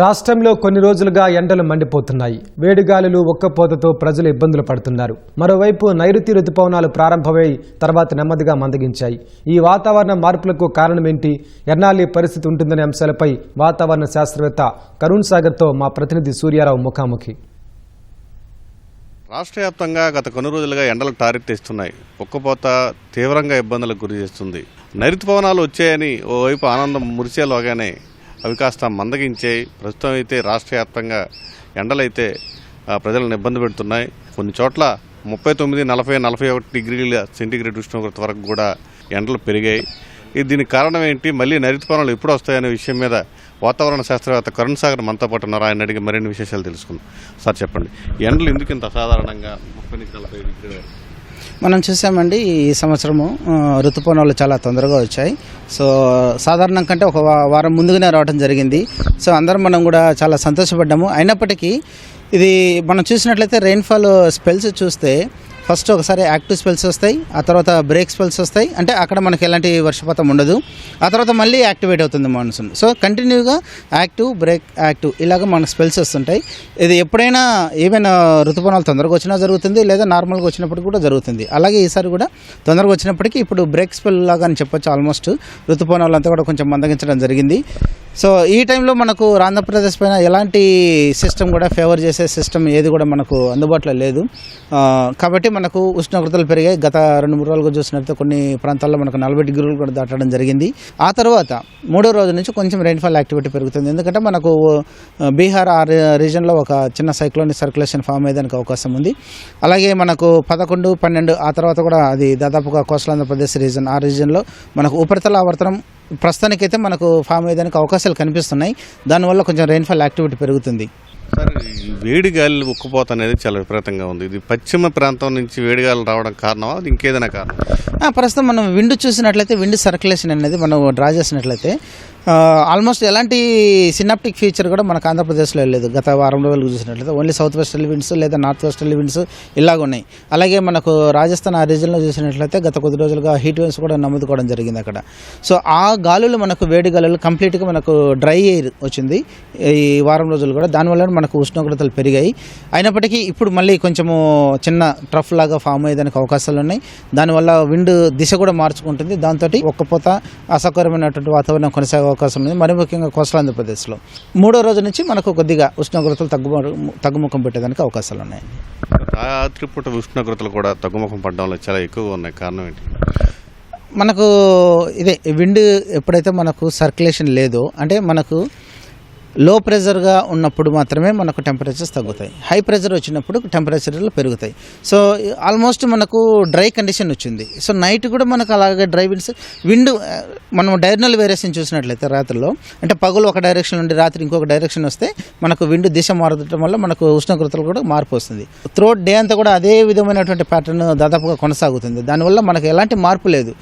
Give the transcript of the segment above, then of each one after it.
రాష్ట్రంలో కొన్ని రోజులుగా ఎండలు మండిపోతున్నాయి. వేడిగాలులు ఒక్కపోతతో ప్రజలు ఇబ్బందులు పడుతున్నారు. మరోవైపు నైరుతి రుతుపవనాలు ప్రారంభమై తర్వాత నెమ్మదిగా మందగించాయి. ఈ వాతావరణ మార్పులకు కారణమేంటి? ఎన్నాళ్ళి పరిస్థితి ఉంటుందనే అంశాలపై వాతావరణ శాస్త్రవేత్త కరుణ్ సాగర్తో మా ప్రతినిధి సూర్యారావు ముఖాముఖి. రాష్ట్ర వ్యాప్తంగా గత కొన్ని రోజులుగా ఎండలు టారెత్తేస్తున్నాయి ఒక్కపోత తీవ్రంగా ఇబ్బందులకు గురి చేస్తుంది. నైరుతి పవనాలు వచ్చాయని ఓవైపు ఆనందం మురిసేలోగానే అవి కాస్త మందగించాయి ప్రస్తుతం అయితే రాష్ట్ర వ్యాప్తంగా ఎండలైతే ప్రజలను ఇబ్బంది పెడుతున్నాయి. కొన్ని చోట్ల ముప్పై తొమ్మిది నలభై నలభై ఒకటి డిగ్రీల సెంటీగ్రేడ్ ఉష్ణోగ్రత వరకు కూడా ఎండలు పెరిగాయి. ఇది దీనికి కారణం ఏంటి? మళ్ళీ నైరుతి ఎప్పుడు వస్తాయనే విషయం మీద వాతావరణ శాస్త్రవేత్త కరుణ్ సాగర్ మనతో పాటు ఉన్నారు. ఆయన అడిగి మరిన్ని విశేషాలు తెలుసుకుందాం. సార్ చెప్పండి. ఎండలు ఎందుకు ఇంత సాధారణంగా ముప్పై నుంచి నలభై డిగ్రీల మనం చూసామండి ఈ సంవత్సరము ఋతుపవనాలు చాలా తొందరగా వచ్చాయి. సో సాధారణం కంటే ఒక వారం ముందుగానే రావడం జరిగింది. సో అందరం మనం కూడా చాలా సంతోషపడ్డాము. అయినప్పటికీ ఇది మనం చూసినట్లయితే రెయిన్ఫాల్ స్పెల్స్ చూస్తే ఫస్ట్ ఒకసారి యాక్టివ్ స్పెల్స్ వస్తాయి ఆ తర్వాత బ్రేక్ స్పెల్స్ వస్తాయి అంటే అక్కడ మనకి ఎలాంటి వర్షపాతం ఉండదు. ఆ తర్వాత మళ్ళీ యాక్టివేట్ అవుతుంది మాన్సూన్. సో కంటిన్యూగా యాక్టివ్ బ్రేక్ యాక్టివ్ ఇలాగ మన స్పెల్స్ వస్తుంటాయి. ఇది ఎప్పుడైనా ఏమైనా ఋతుపవనాలు తొందరగా వచ్చినా జరుగుతుంది లేదా నార్మల్గా వచ్చినప్పుడు కూడా జరుగుతుంది. అలాగే ఈసారి కూడా తొందరగా వచ్చినప్పటికీ ఇప్పుడు బ్రేక్ స్పెల్ లాగా అని చెప్పొచ్చు. ఆల్మోస్ట్ ఋతుపవనాలు అంతా కూడా కొంచెం మందగించడం జరిగింది. సో ఈ టైంలో మనకు ఆంధ్రప్రదేశ్ పైన ఎలాంటి సిస్టమ్ కూడా ఫేవర్ చేసే సిస్టమ్ ఏది కూడా మనకు అందుబాటులో లేదు. కాబట్టి మనకు ఉష్ణోగ్రతలు పెరిగాయి. గత రెండు మూడు రోజులుగా చూసినట్లయితే కొన్ని ప్రాంతాల్లో మనకు నలభై డిగ్రీలు కూడా దాటడం జరిగింది. ఆ తర్వాత మూడో రోజు నుంచి కొంచెం రెయిన్ఫాల్ యాక్టివిటీ పెరుగుతుంది. ఎందుకంటే మనకు బీహార్ ఆ రీజన్లో ఒక చిన్న సైక్లోనిక్ సర్క్యులేషన్ ఫామ్ అయ్యేదానికి అవకాశం ఉంది. అలాగే మనకు పదకొండు పన్నెండు ఆ తర్వాత కూడా అది దాదాపుగా కోస్టల్ ఆంధ్రప్రదేశ్ రీజన్ ఆ రీజన్లో మనకు ఉపరితల ఆవర్తనం ప్రస్తుతానికైతే మనకు ఫామ్ అయ్యేదానికి అవకాశాలు కనిపిస్తున్నాయి. దానివల్ల కొంచెం రెయిన్ఫాల్ యాక్టివిటీ పెరుగుతుంది. సార్ వేడి గాలి ఉక్కపోత అనేది చాలా విపరీతంగా ఉంది. ఇది పశ్చిమ ప్రాంతం నుంచి వేడి గాలి రావడం కారణమా? అది ఇంకేదైనా కారణం ప్రస్తుతం మనం విండ్ చూసినట్లయితే విండ్ సర్క్యులేషన్ అనేది మనం డ్రా చేసినట్లయితే ఆల్మోస్ట్ ఎలాంటి సినాప్టిక్ ఫీచర్ కూడా మనకు ఆంధ్రప్రదేశ్లో లేదు. గత వారం రోజులు చూసినట్లయితే ఓన్లీ సౌత్ వెస్టర్లీ విండ్స్ లేదా నార్త్ వెస్టర్లీ విండ్స్ ఇలాగ ఉన్నాయి అలాగే మనకు రాజస్థాన్ ఆ రీజన్లో చూసినట్లయితే గత కొద్ది రోజులుగా హీట్ వేవ్స్ కూడా నమ్ముకోవడం జరిగింది అక్కడ. సో ఆ గాలులు మనకు వేడి గాలులు కంప్లీట్గా మనకు డ్రై ఎయిర్ వచ్చింది ఈ వారం రోజులు కూడా. దానివల్ల మనకు ఉష్ణోగ్రతలు పెరిగాయి. అయినప్పటికీ ఇప్పుడు మళ్ళీ కొంచెము చిన్న ట్రఫ్ లాగా ఫామ్ అయ్యేదానికి అవకాశాలు ఉన్నాయి. దానివల్ల విండ్ దిశ కూడా మార్చుకుంటుంది. దాంతో ఒక్కపోత అసౌకర్యమైనటువంటి వాతావరణం కొనసాగే అవకాశం ఉంది. మరి ముఖ్యంగా కోస్టల్ ఆంధ్రప్రదేశ్లో. మూడో రోజు నుంచి మనకు కొద్దిగా ఉష్ణోగ్రతలు తగ్గు తగ్గుముఖం పెట్టేదానికి అవకాశాలు ఉన్నాయి. రాత్రిపూట ఉష్ణోగ్రతలు కూడా తగ్గుముఖం పడడంలో చాలా ఎక్కువగా ఉన్నాయి. కారణం ఏంటి? మనకు ఇదే విండ్ ఎప్పుడైతే మనకు సర్క్యులేషన్ లేదో అంటే మనకు లో ప్రెషర్గా ఉన్నప్పుడు మాత్రమే మనకు టెంపరేచర్స్ తగ్గుతాయి. హై ప్రెషర్ వచ్చినప్పుడు టెంపరేచర్లు పెరుగుతాయి. సో ఆల్మోస్ట్ మనకు డ్రై కండిషన్ వచ్చింది. సో నైట్ కూడా మనకు అలాగే డ్రై విండ్స్ విండ్ మనం డైర్నల్ వేరియేషన్ చూసినట్లయితే రాత్రిలో అంటే పగులు ఒక డైరెక్షన్ నుండి రాత్రి ఇంకొక డైరెక్షన్ వస్తే మనకు విండ్ దిశ మారడం వల్ల మనకు ఉష్ణోగ్రతలు కూడా మార్పు వస్తుంది. త్రోట్ డే అంతా కూడా అదే విధమైనటువంటి ప్యాటర్న్ దాదాపుగా కొనసాగుతుంది. దానివల్ల మనకు ఎలాంటి మార్పు లేదు.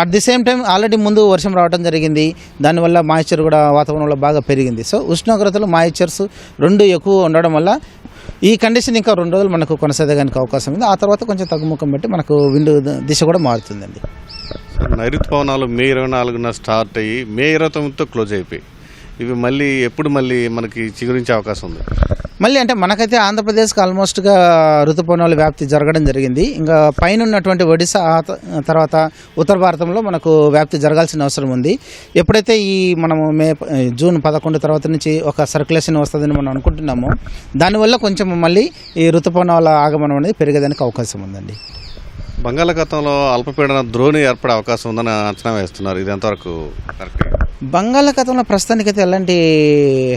At the same time already ముందు వర్షం రావడం జరిగింది. దానివల్ల మాయిశ్చర్ కూడా వాతావరణంలో బాగా పెరిగింది. సో ఉష్ణోగ్రతలు మాయిశ్చర్స్ రెండు ఎక్కువ ఉండడం వల్ల ఈ కండిషన్ ఇంకా రెండు రోజులు మనకు కొనసాగడానికి అవకాశం ఉంది. ఆ తర్వాత కొంచెం తగ్గుముఖం బట్టి మనకు విండ్ దిశ కూడా మారుతుందండి. సార్ నైరుతి పవనాలు మే ఇరవై నాలుగున స్టార్ట్ అయ్యి మే ఇరవై తొమ్మిదితో క్లోజ్ అయిపోయి ఇవి మళ్ళీ ఎప్పుడు మళ్ళీ మనకి చిగురించే అవకాశం ఉంది. మళ్ళీ అంటే మనకైతే ఆంధ్రప్రదేశ్కి ఆల్మోస్ట్గా ఋతుపవనాల వ్యాప్తి జరగడం జరిగింది. ఇంకా పైన ఉన్నటువంటి ఒడిశా తర్వాత ఉత్తర భారతంలో మనకు వ్యాప్తి జరగాల్సిన అవసరం ఉంది. ఎప్పుడైతే ఈ మనము మే జూన్ పదకొండు తర్వాత నుంచి ఒక సర్క్యులేషన్ వస్తుందని మనం అనుకుంటున్నామో దానివల్ల కొంచెం మళ్ళీ ఈ ఋతుపవనాల ఆగమనం అనేది పెరిగేదానికి అవకాశం ఉందండి. బంగాళాఖాతంలో అల్పపీడన ద్రోణి ఏర్పడే అవకాశం ఉందని అంచనా వేస్తున్నారు. ఇది ఎంతవరకు కరెక్ట్? బంగాళాఖాతంలో ప్రస్తుతానికైతే ఎలాంటి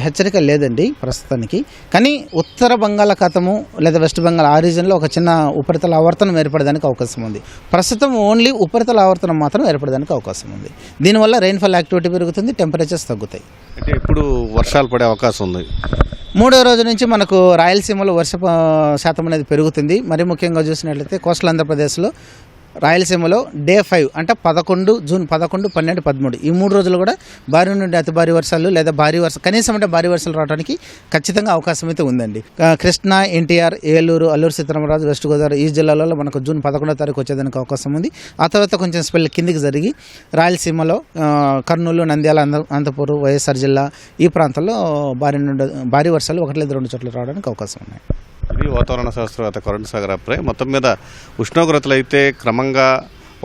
హెచ్చరిక లేదండి ప్రస్తుతానికి. కానీ ఉత్తర బంగాళాఖాతము లేదా వెస్ట్ బెంగాల్ ఆ రీజన్లో ఒక చిన్న ఉపరితల ఆవర్తనం ఏర్పడడానికి అవకాశం ఉంది. ప్రస్తుతం ఓన్లీ ఉపరితల ఆవర్తనం మాత్రం ఏర్పడడానికి అవకాశం ఉంది. దీనివల్ల రెయిన్ఫాల్ యాక్టివిటీ పెరుగుతుంది టెంపరేచర్స్ తగ్గుతాయి. అంటే ఎప్పుడు వర్షాలు పడే అవకాశం ఉంది. మూడో రోజు నుంచి మనకు రాయలసీమలో వర్ష శాతం అనేది పెరుగుతుంది. మరి ముఖ్యంగా చూసినట్లయితే కోస్టల్ ఆంధ్రప్రదేశ్లో రాయలసీమలో డే ఫైవ్ అంటే పదకొండు జూన్ పదకొండు పన్నెండు పదమూడు. ఈ మూడు రోజులు కూడా భారీ నుండి అతి భారీ వర్షాలు లేదా భారీ వర్షం కనీసం అంటే భారీ వర్షాలు రావడానికి ఖచ్చితంగా అవకాశం అయితే ఉందండి. కృష్ణ కృష్ణా ఎన్టీఆర్ ఏలూరు అల్లూరు సీతారామరాజు వెస్ట్ గోదావరి ఈ జిల్లాలలో మనకు జూన్ పదకొండో తారీఖు వచ్చేదానికి అవకాశం ఉంది. ఆ తర్వాత కొంచెం స్పెల్ కిందికి జరిగి రాయలసీమలో కర్నూలు నంద్యాల అంద అనంతపూర్ వైఎస్ఆర్ జిల్లా ఈ ప్రాంతాల్లో భారీ నుండి భారీ వర్షాలు ఒకటి లేదా రెండు చోట్ల రావడానికి అవకాశం ఉన్నాయి. ఇది వాతావరణ శాస్త్రవేత్త కరుణ్ సాగర్ అభిప్రాయం మొత్తం మీద ఉష్ణోగ్రతలు అయితే క్రమంగా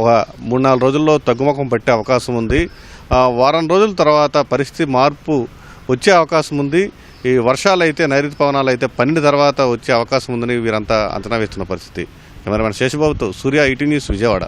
ఒక మూడు నాలుగు రోజుల్లో తగ్గుముఖం పట్టే అవకాశం ఉంది. వారం రోజుల తర్వాత పరిస్థితి మార్పు వచ్చే అవకాశం ఉంది. ఈ వర్షాలు అయితే నైరుతి పవనాలు అయితే పన్నెండు తర్వాత వచ్చే అవకాశం ఉందని వీరంతా అంచనా వేస్తున్న పరిస్థితి. కెమెరామెన్ శేషబాబుతో సూర్య ఈటీ న్యూస్ విజయవాడ.